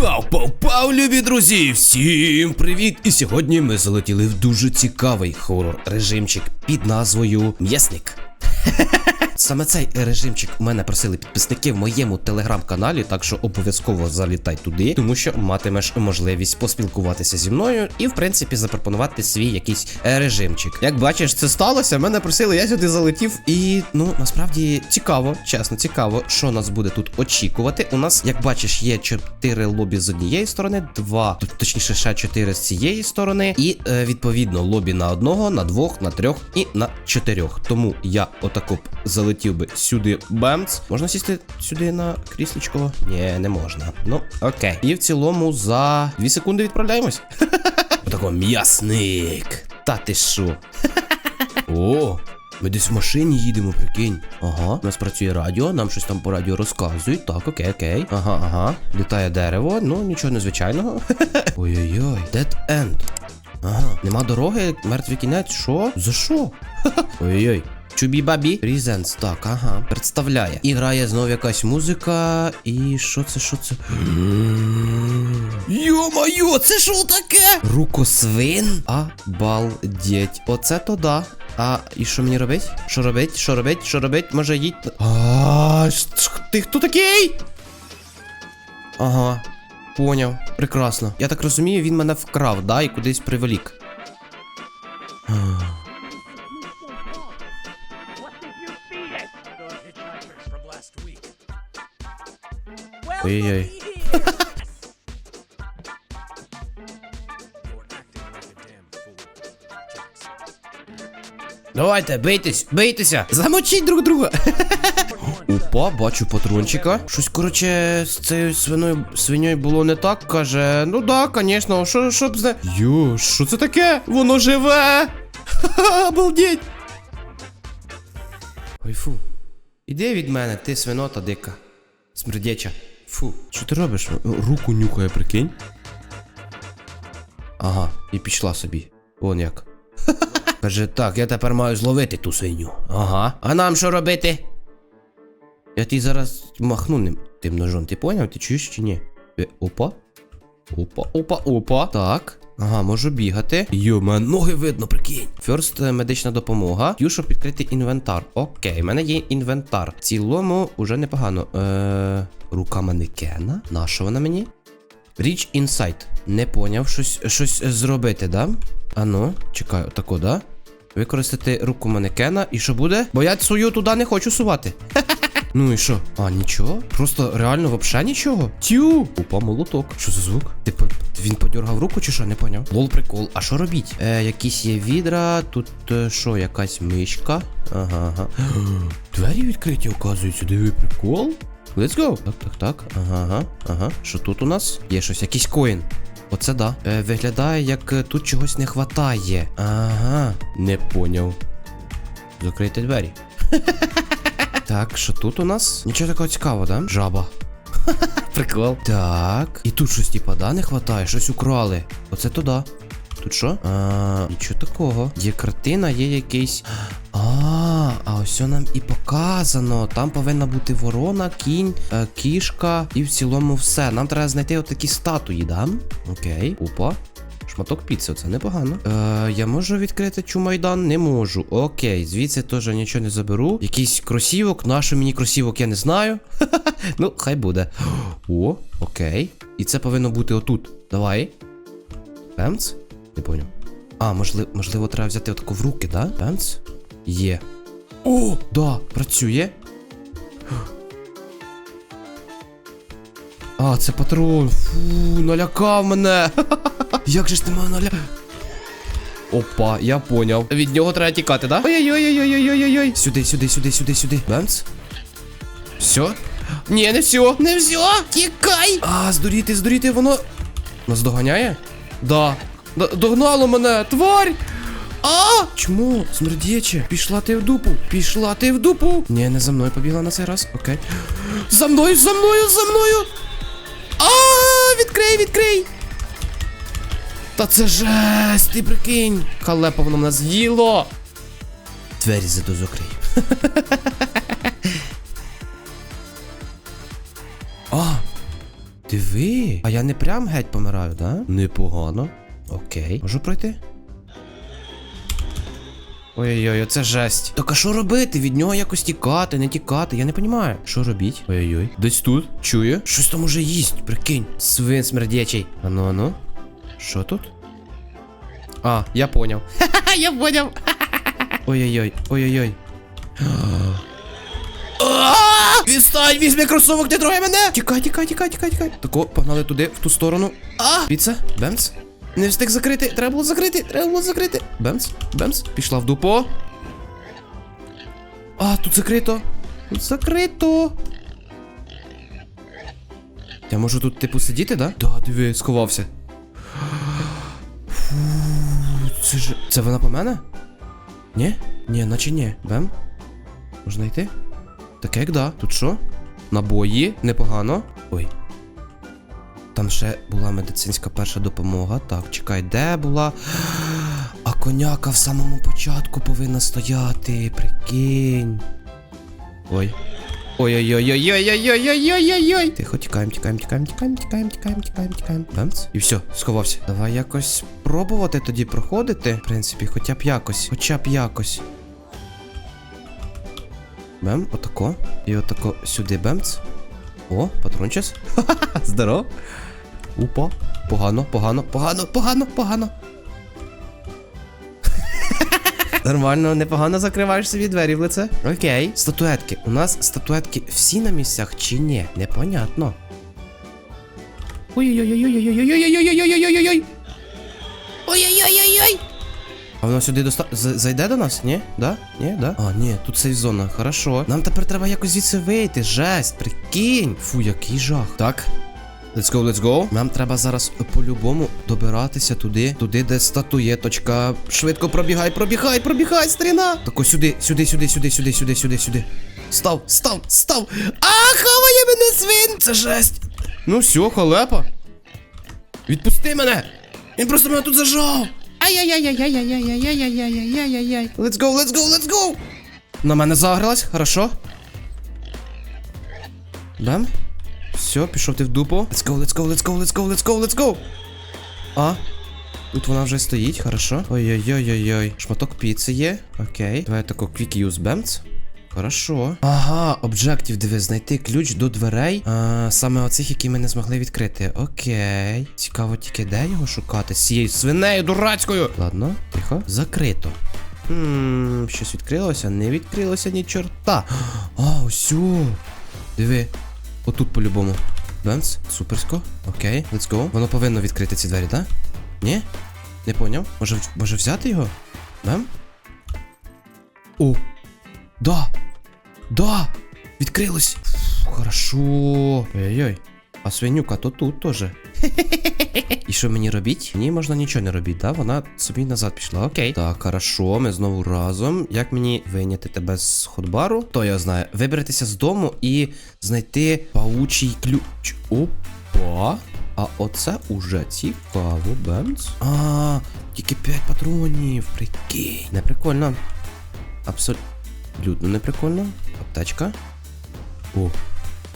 Пау, пау, любі друзі! Всім привіт! І сьогодні ми залетіли в дуже цікавий хорор режимчик під назвою М'ясник. Саме цей режимчик мене просили підписники в моєму телеграм-каналі, так що обов'язково залітай туди, тому що матимеш можливість поспілкуватися зі мною і, в принципі, запропонувати свій якийсь режимчик. Як бачиш, це сталося. Мене просили, я сюди залетів. І ну насправді цікаво, чесно, цікаво, що нас буде тут очікувати. У нас, як бачиш, є 4 лобі з однієї сторони, 2, точніше, ще 4 з цієї сторони, і е, відповідно лобі на одного, на двох, на трьох і на чотирьох. Тому я отако б залетів би сюди бемц. Можна сісти сюди на кріслечко? Ні, не можна. Ну, окей. І в цілому за 2 секунди відправляємось. Отако м'ясник. Та ти що? О, ми десь в машині їдемо, прикинь. Ага, у нас працює радіо, нам щось там по радіо розказують. Так, окей, окей. Ага, ага. Літає дерево, ну нічого незвичайного. Ой-ой-ой, dead end. Ага, нема дороги, мертвий кінець. Що? За що? Ой-ой. Чубі бабі Різенс, так, ага. Представляє. І грає знов якась музика. І що це, що це? Йо-моє, це що таке? Рукосвин? Обалдеть. Оце то да. А і що мені робить? Що робить? Що робить? Що робить? Може їдь. А, ти хто такий? Ага. Поняв. Прекрасно. Я так розумію, він мене вкрав, да, і кудись привелік. Jackson. Давайте, бийтесь, бийтеся! Замочіть друг друга! Опа, бачу патрончика. Щось, короче, з цією свиною свиньою було не так, каже. Ну да, звісно, що, що б зна. Йо, що це таке? Воно живе! Ха-ха, обалдеть! Ой, фу. Іди від мене, ти свинота дика. Смердяча. Фу. Що ти робиш? Руку нюхає, прикинь. Ага, і пішла собі. Вон як. Каже, так, я тепер маю зловити ту свиню. Ага. А нам що робити? Я ті зараз махну ним тим ножом. Ти поняв? Ти чуєш чи ні? Е, опа. Опа, опа, опа. Так. Ага, можу бігати. Йо, мене ноги видно, прикинь. Ферст медична допомога. Ю, щоб відкрити інвентар. Окей, в мене є інвентар. В цілому уже непогано. Е, рука манекена. Наша вона мені? Reach Insight. Не поняв, щось, щось зробити, да? Ану, чекай, отако, да? Використати руку манекена. І що буде? Бо я свою туди не хочу сувати. Ну і що? А, нічого? Просто реально вообще нічого? Тю! Опа, молоток. Що за звук? Ти по... він подергав руку чи що? Не поняв. Лол прикол. А що робіть? Е, якісь є відра, тут е, що, якась мишка. Ага, ага. Двері відкриті, оказується, диви прикол. Let's go. Так, так, так. Ага, ага, ага. Що тут у нас? Є щось, якийсь коін. Оце да. Е, виглядає, як е, тут чогось не хватає. Ага, не поняв. Закрийте двері. Так, що тут у нас? Нічого такого цікавого, да? Жаба. Прикол. Так. І тут щось, типа, да, не хватає, щось украли. Оце туди. Тут що? А, нічого такого. Є картина, є якийсь. А, а ось нам і показано. Там повинна бути ворона, кінь, е, кішка і в цілому все. Нам треба знайти отакі статуї, да? Окей. Опа. Шматок піци, це непогано. Е, я можу відкрити чумайдан? Не можу. Окей, звідси теж нічого не заберу. Якийсь кросівок, нашу мені кросівок я не знаю. ну, хай буде. О, окей. І це повинно бути отут. Давай. Пемц? Не поняв. А, можливо, можливо, треба взяти отаку в руки, да? Пемц? Є. О, да, працює. А, це патрон. Фу, налякав мене. Як же ж ти мене наля... Опа, я поняв. Від нього треба тікати, да? Ой-ой-ой-ой-ой-ой-ой. Сюди, сюди, сюди, сюди, сюди. Бемц. Все? Ні, не все. Не все. Тікай. А, здуріти, здуріти, воно. Нас доганяє? Да. Д- Догнало мене, тварь! А! Чому? Смердяче? Пішла ти в дупу. Пішла ти в дупу. Ні, не за мною побігла на цей раз. Окей. За мною, за мною, за мною. А, відкрий, відкрий. Та це жесть, ти прикинь. Халепа воно нас з'їло. Двері заду закрий. А, диви. А я не прям геть помираю, да? Непогано. Окей. Можу пройти? Ой-ой-ой, оце жесть. Так а що робити? Від нього якось тікати, не тікати, я не розумію. Що робіть? Ой-ой-ой. Десь тут. Чує? Щось там уже їсть, прикинь. Свин смердячий. Ану, ану. Що тут? А, я поняв. Ха-ха, я поняв. Ой-ой-ой, ой-ой-ой. Відстань, візьми кросовок, не трогай мене! Тікай, тікай, тікай, тікай, тікай. Тако, погнали туди, в ту сторону. А! Піца, бемц. Не встиг закрити, треба було закрити, треба було закрити. Бемц, бемц, пішла в дупо. А, тут закрито. Тут закрито. Я можу тут, типу, сидіти, да? Да, диви, сховався. Це ж. Це вона по мене? Ні? Ні, наче ні. Бем? Можна йти? Таке як да. Тут що? Набої, непогано. Ой. Там ще була медицинська перша допомога. Так, чекай, де була? А коняка в самому початку повинна стояти. Прикинь. Ой. Ой-ой-ой-ой-ой-ой-ой-ой-ой-ой. Тихо, тікаємо, тікаємо, тікаємо, тікаємо, тікаємо, тікаємо, тікаємо, тікаємо. Бемц. І все, сховався. Давай якось пробувати тоді проходити. В принципі, хоча б якось. Хоча б якось. Бем, отако. І отако сюди бемц. О, патрончес. Ха-ха-ха, здоров. Упа. Погано, погано, погано, погано, погано. Нормально, непогано закриваєш собі двері в лице. Окей. Статуетки. У нас статуетки всі на місцях чи ні? Непонятно. Ой-ой-ой-ой-ой-ой-ой-ой-ой-ой-ой-ой-ой-ой-ой. Да? Да? Let's go, let's go. Нам треба зараз по-любому добиратися туди, туди, де статуєточка. Швидко пробігай, пробігай, пробігай, старіна. Так ось сюди, сюди, сюди, сюди, сюди, сюди, сюди, сюди. Став, став, став. А, хаває мене свин! Це жесть. Ну все, халепа. Відпусти мене! Він просто мене тут зажав! Ай-яй-яй-яй-яй-яй-яй-яй-яй-яй-яй-яй. Let's go, let's go, let's go! На мене загралась, хорошо. Бем. Все, пішов ти в дупу. Let's go, let's go, let's go, let's go, let's go, let's go! А. Тут вона вже стоїть, хорошо. Ой-ой-ой-ой-ой. Шматок піци є. Окей. Давай тако quick use бемц. Хорошо. Ага, об'єктив, диви, знайти ключ до дверей. А, саме оцих, які ми не змогли відкрити. Окей. Цікаво тільки де його шукати. З цією свинею дурацькою. Ладно, тихо. Закрито. Хм, щось відкрилося? Не відкрилося ні чорта. А, о. Диви. Отут по-любому. Бенц, суперсько. Окей, let's go. Воно повинно відкрити ці двері, так? Ні? Не поняв? Може, може взяти його? Бем? О! Да! Да! Відкрилось! Фу, хорошо. Ой-ой. А свинюка то тут теж. І що мені робіть? Мені можна нічого не робити, да? Вона собі назад пішла. Окей. Так, хорошо, ми знову разом. Як мені вийняти тебе з ходбару? То я знаю. Вибратися з дому і знайти паучий ключ. Опа. А оце уже цікаво, Бемц. А, тільки 5 патронів. Прикинь. Не прикольно. Абсолютно не прикольно. Аптечка. О,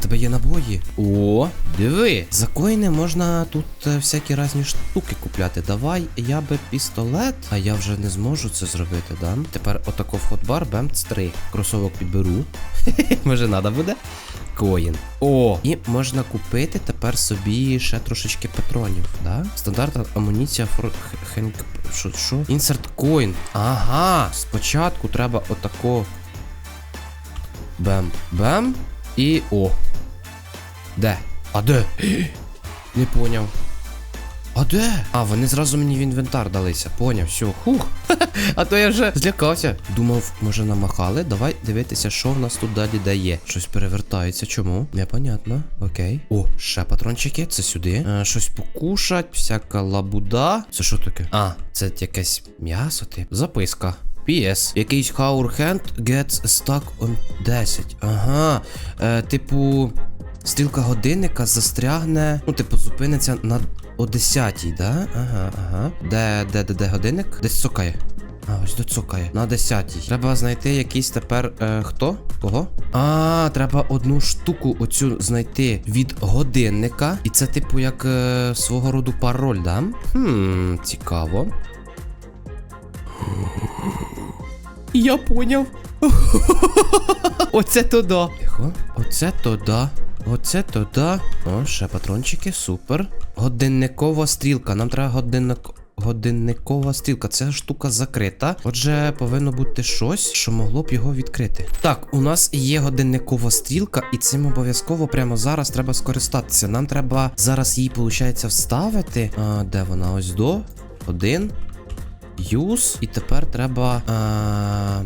тебе є набої. О, диви. За коїни можна тут е, всякі різні штуки купляти. Давай я би пістолет, а я вже не зможу це зробити, да? Тепер отако в ходбар, бемц 3. Кросовок підберу. Може, треба буде? Коїн. О! І можна купити тепер собі ще трошечки патронів, да? Стандартна амуніція фор... Хенк... Що? Що? Інсерт коін. Ага, спочатку треба отако. Бем. Бем. І. О. Де? А де? Не поняв. А де? А, вони зразу мені в інвентар далися. Поняв, все. Хух. А то я вже злякався. Думав, може намахали? Давай дивитися, що в нас тут далі дає. Щось перевертається. Чому? Непонятно. Окей. О, ще патрончики. Це сюди. Е, щось покушать, всяка лабуда. Це що таке? А, це якесь м'ясо, тип. Записка. PS. Якийсь Our Hand gets stuck on 10. Ага. Е, типу, стрілка годинника застрягне. Ну, типу, зупиниться на о 10, да? Ага, ага. Де, де, де, де годинник? Десь цокає. А, ось доцукає. На 10. Треба знайти якийсь тепер. Е, хто? Кого? А, треба одну штуку оцю знайти від годинника. І це, типу, як е, свого роду пароль, да? Хм, цікаво. Я поняв. Оце то да. Тихо. Оце то да. Оце то да. О, ще патрончики, супер. Годинникова стрілка. Нам треба годинник. Годинникова стрілка, ця штука закрита. Отже, повинно бути щось, що могло б його відкрити. Так, у нас є годинникова стрілка, і цим обов'язково прямо зараз треба скористатися. Нам треба зараз її, виходить, вставити. А, де вона? Ось до. Один. Юз. І тепер треба. А...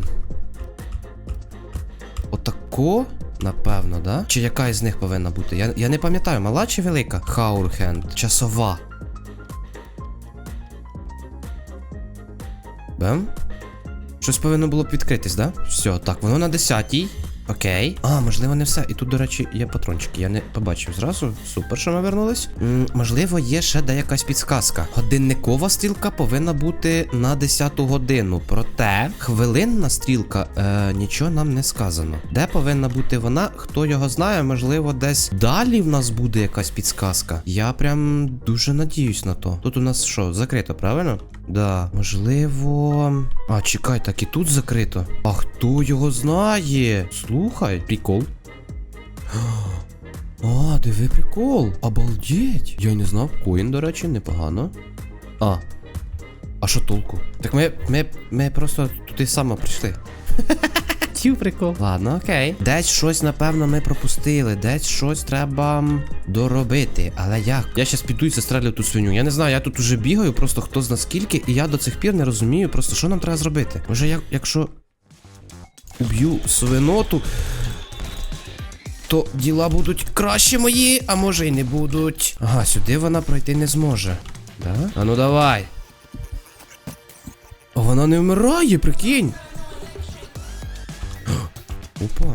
Отако, напевно, да? Чи яка із них повинна бути? Я, я не пам'ятаю, мала чи велика? Хаурхенд. Часова. Бем? Щось повинно було б відкритись, да? Все, так, воно на 10-й. Окей. А, можливо, не все. І тут, до речі, є патрончики. Я не побачив зразу. Супер, що ми вернулись. М, можливо, є ще деякась підсказка. Годинникова стрілка повинна бути на 10 годину. Проте хвилинна стрілка е, нічого нам не сказано. Де повинна бути вона? Хто його знає, можливо, десь далі в нас буде якась підсказка. Я прям дуже надіюсь на то. Тут у нас що, закрито, правильно? Да, можливо. А, чекай, так і тут закрито. А хто його знає? Слухай, прикол. А, диви прикол. Обалдеть. Я не знав. Коін, до речі, непогано. А. А що толку? Так ми, ми, ми просто туди саме прийшли. Тю прикол. Ладно, окей. Десь щось, напевно, ми пропустили. Десь щось треба доробити. Але як? Я щас піду і застрелю ту свиню. Я не знаю, я тут уже бігаю, просто хто зна скільки, і я до цих пір не розумію, просто що нам треба зробити. Може, як, якщо уб'ю свиноту, то діла будуть краще мої, а може й не будуть. Ага, сюди вона пройти не зможе. Да? А ну давай. Вона не вмирає, прикинь. Опа.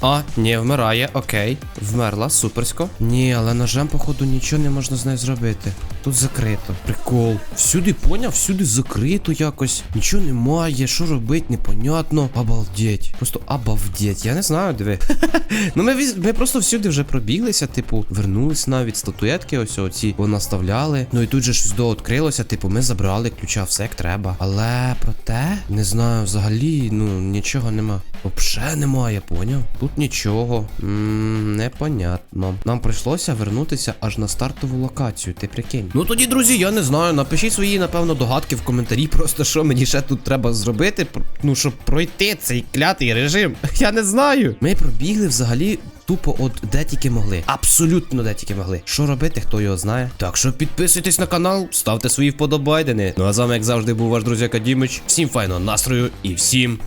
А, ні, вмирає, окей. Вмерла, суперсько. Ні, але ножем, походу, нічого не можна з нею зробити. Тут закрито. Прикол. Всюди поняв, всюди закрито якось. Нічого немає, що робити, непонятно. Обалдеть. Просто обалдеть. Я не знаю, диви. ну ми, ми просто всюди вже пробіглися, типу, вернулись навіть статуетки, ось оці понаставляли. Ну і тут же щось дооткрилося, типу, ми забрали ключа, все як треба. Але проте, не знаю, взагалі, ну, нічого нема. Вообще немає, поняв? Тут нічого. М, непонятно. Нам прийшлося вернутися аж на стартову локацію, ти прикинь. Ну тоді, друзі, я не знаю. Напишіть свої, напевно, догадки в коментарі, просто що мені ще тут треба зробити, ну, щоб пройти цей клятий режим. Я не знаю. Ми пробігли взагалі. Тупо от де тільки могли. Абсолютно де тільки могли. Що робити, хто його знає. Так що підписуйтесь на канал, ставте свої вподобайдени. Ну а з вами, як завжди, був ваш друзяка Дімич. Всім файного настрою і всім